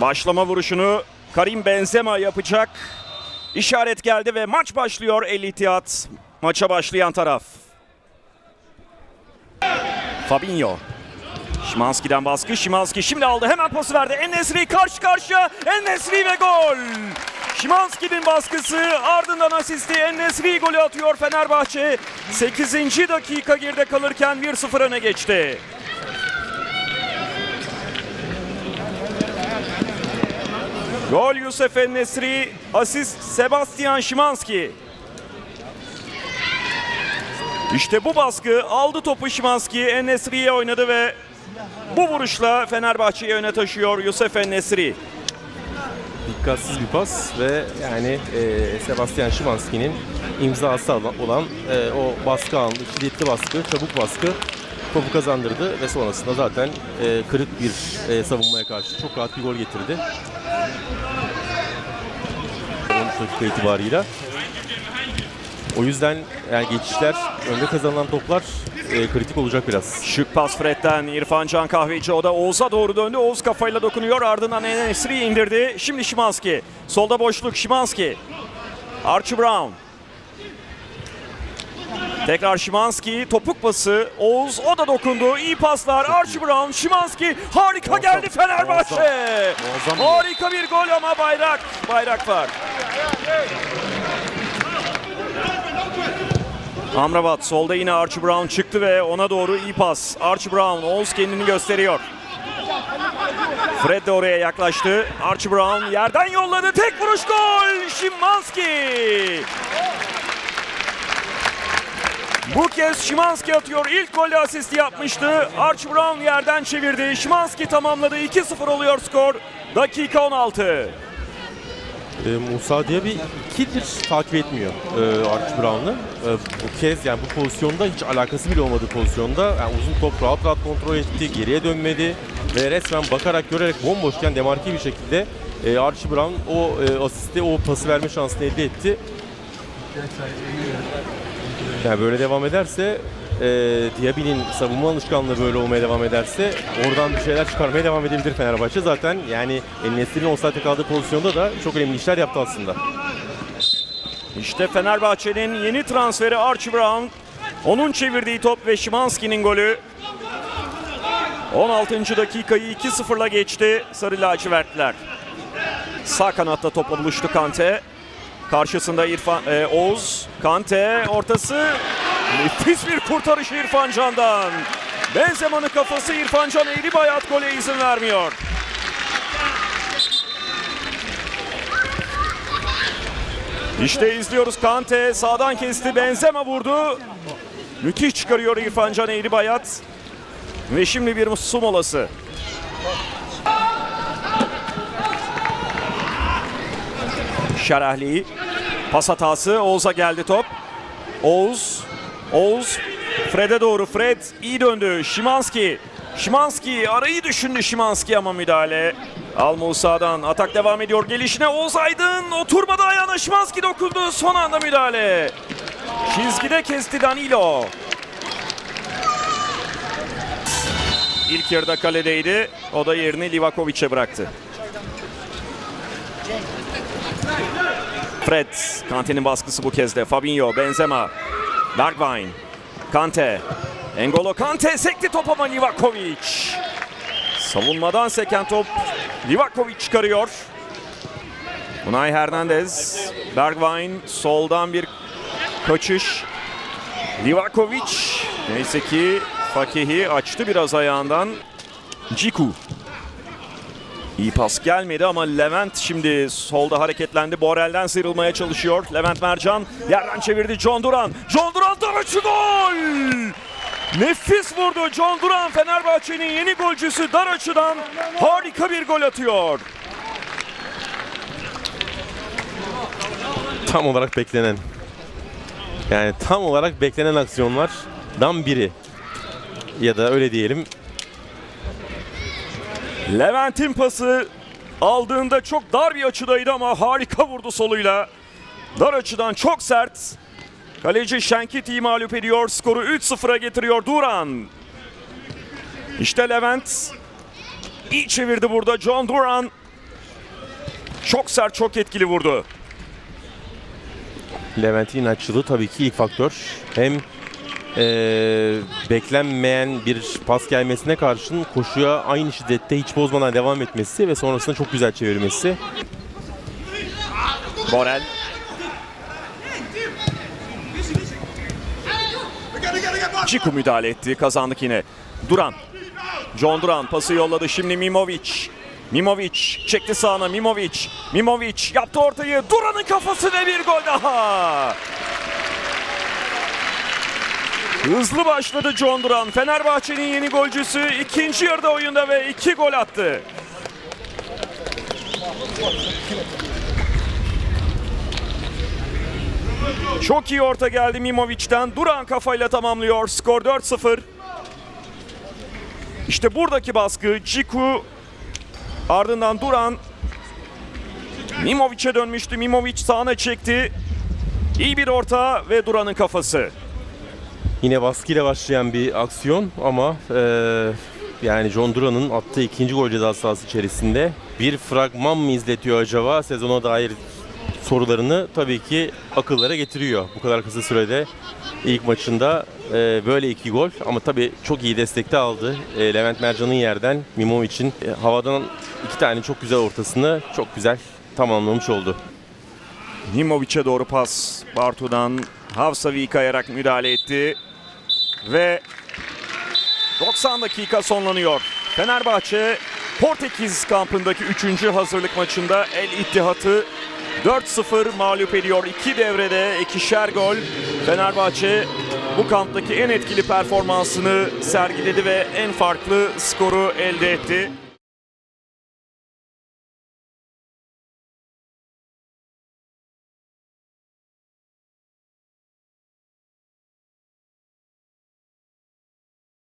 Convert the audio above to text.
Başlama vuruşunu Karim Benzema yapacak. İşaret geldi ve maç başlıyor El İttihat. Maça başlayan taraf. Fabinho. Şimanski'den baskı. Şimanski şimdi aldı. Hemen pası verdi. Ennesri karşı karşıya. Ennesri ve gol. Şimanski'nin baskısı ardından asisti. Ennesri golü atıyor Fenerbahçe. 8. dakika geride kalırken 1-0 öne geçti. Gol Yusuf Ennesri, asist Sebastian Şimanski. İşte bu baskı aldı topu Şimanski, Ennesri'ye oynadı ve bu vuruşla Fenerbahçe'yi öne taşıyor Yusuf Ennesri. Dikkatsiz bir pas ve yani e, Sebastian Szymanski'nin imzası olan e, o baskı anı, şiddetli baskı, çabuk baskı topu kazandırdı ve sonrasında zaten e, kırık bir e, savunmaya karşı çok rahat bir gol getirdi. 13 dakika itibarıyla. O yüzden yani geçişler, önde kazanılan toplar e, kritik olacak biraz. Şık pas Fred'den İrfan Can Kahveci o da Oğuz'a doğru döndü. Oğuz kafayla dokunuyor ardından Ennesri indirdi. Şimdi Şimanski. Solda boşluk Şimanski. Archie Brown. Tekrar Şimanski topuk pası. Oğuz o da dokundu. İyi paslar. Archie Brown, Şimanski harika geldi Fenerbahçe. Muazzam gol. Harika bir gol ama bayrak. Bayrak var. Amrabat solda yine Archie Brown çıktı ve ona doğru iyi pas. Archie Brown, Oğuz kendini gösteriyor. Fred de oraya yaklaştı. Archie Brown yerden yolladı. Tek vuruş gol. Şimanski. Bu kez Şimanski atıyor. İlk golü asisti yapmıştı. Archie Brown yerden çevirdi. Şimanski tamamladı. 2-0 oluyor skor. Dakika 16. E, Musa diye bir ikidir takip etmiyor e, Archie Brown'ı. E, bu kez yani bu pozisyonda hiç alakası bile olmadığı pozisyonda yani uzun top rahat rahat kontrol etti, geriye dönmedi ve resmen bakarak görerek bomboşken demarke bir şekilde e, Archie Brown o e, asiste o pası verme şansını elde etti. Yani böyle devam ederse e, Diaby'nin savunma alışkanlığı böyle olmaya devam ederse oradan bir şeyler çıkarmaya devam edebilir Fenerbahçe. Zaten yani Nesri'nin offside'e kaldığı pozisyonda da çok önemli işler yaptı aslında. İşte Fenerbahçe'nin yeni transferi Archie Brown. Onun çevirdiği top ve Şimanski'nin golü. 16. dakikayı 2-0'la geçti Sarı lacivertler. Sağ kanatta topla buluştu Kante. Karşısında İrfan e, Oğuz. Kante ortası. Nefis bir kurtarış İrfan Can'dan. Benzema'nın kafası İrfan Can eğri bayat gole izin vermiyor. İşte izliyoruz Kante sağdan kesti Benzema vurdu. Müthiş çıkarıyor İrfan Can Eğri Bayat. Ve şimdi bir su molası. Şerahli pas hatası. Oğuz'a geldi top. Oğuz Oğuz Fred'e doğru. Fred iyi döndü. Şimanski Şimanski arayı düşündü Şimanski ama müdahale. Al Musa'dan. Atak devam ediyor. Gelişine Oğuz Aydın. Oturmadı ayağına. Şimanski dokundu. Son anda müdahale. Çizgide kesti Danilo. İlk yarıda kaledeydi. O da yerini Livakovic'e bıraktı Fred, Kante'nin baskısı bu kez de. Fabinho, Benzema, Bergwijn, Kante, Engolo Kante sekti top ama Livakovic. Savunmadan seken top Livakovic çıkarıyor. Unai Hernandez, Bergwijn soldan bir kaçış. Livakovic neyse ki Fakihi açtı biraz ayağından. Ciku İyi pas gelmedi ama Levent şimdi solda hareketlendi. Borel'den sıyrılmaya çalışıyor. Levent Mercan yerden çevirdi John Duran. John Duran Daraç'ı gol! Nefis vurdu John Duran Fenerbahçe'nin yeni golcüsü Daraç'ıdan harika bir gol atıyor. Tam olarak beklenen yani tam olarak beklenen aksiyonlardan biri ya da öyle diyelim Levent'in pası aldığında çok dar bir açıdaydı ama harika vurdu soluyla. Dar açıdan çok sert. Kaleci Şenkiti'yi mağlup ediyor. Skoru 3-0'a getiriyor Duran. İşte Levent. İyi çevirdi burada John Duran. Çok sert, çok etkili vurdu. Levent'in inatçılığı tabii ki ilk faktör. Hem eee, beklenmeyen bir pas gelmesine karşın koşuya aynı şiddette hiç bozmadan devam etmesi ve sonrasında çok güzel çevirmesi. Borel. Ciku müdahale etti. Kazandık yine. Duran. John Duran pası yolladı. Şimdi Mimovic. Mimovic çekti sağına Mimovic. Mimovic yaptı ortayı. Duran'ın kafası ve bir gol daha. Hızlı başladı John Duran. Fenerbahçe'nin yeni golcüsü ikinci yarıda oyunda ve iki gol attı. Çok iyi orta geldi Mimovic'den. Duran kafayla tamamlıyor. Skor 4-0. İşte buradaki baskı Ciku ardından Duran Mimovic'e dönmüştü. Mimovic sağına çekti. İyi bir orta ve Duran'ın kafası. Yine baskıyla başlayan bir aksiyon ama eee, yani John Duran'ın attığı ikinci gol ceza sahası içerisinde bir fragman mı izletiyor acaba sezona dair sorularını tabii ki akıllara getiriyor. Bu kadar kısa sürede ilk maçında eee, böyle iki gol ama tabii çok iyi destekte aldı. Eee, Levent Mercan'ın yerden Mimovic'in e, havadan iki tane çok güzel ortasını çok güzel tamamlamış oldu. Mimovic'e doğru pas Bartu'dan Havsavi'yi kayarak müdahale etti. Ve 90 dakika sonlanıyor. Fenerbahçe Portekiz kampındaki 3. hazırlık maçında El İttihat'ı 4-0 mağlup ediyor. İki devrede ikişer gol. Fenerbahçe bu kamptaki en etkili performansını sergiledi ve en farklı skoru elde etti.